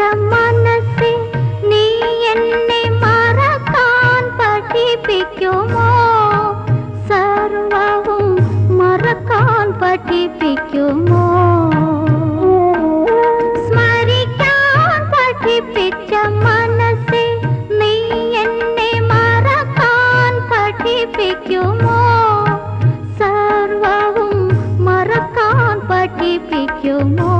മനസ്സേ നീ എന്നെ മറക്കാൻ പഠിപ്പിക്കുമോ? സർവവും മറക്കാൻ പഠിപ്പിക്കുമോ? സ്മരിക്കാൻ പഠിപ്പിച്ച മനസ്സേ നീ എന്നെ മറക്കാൻ പഠിപ്പിക്കുമോ? സർവവും മറക്കാൻ പഠിപ്പിക്കുമോ?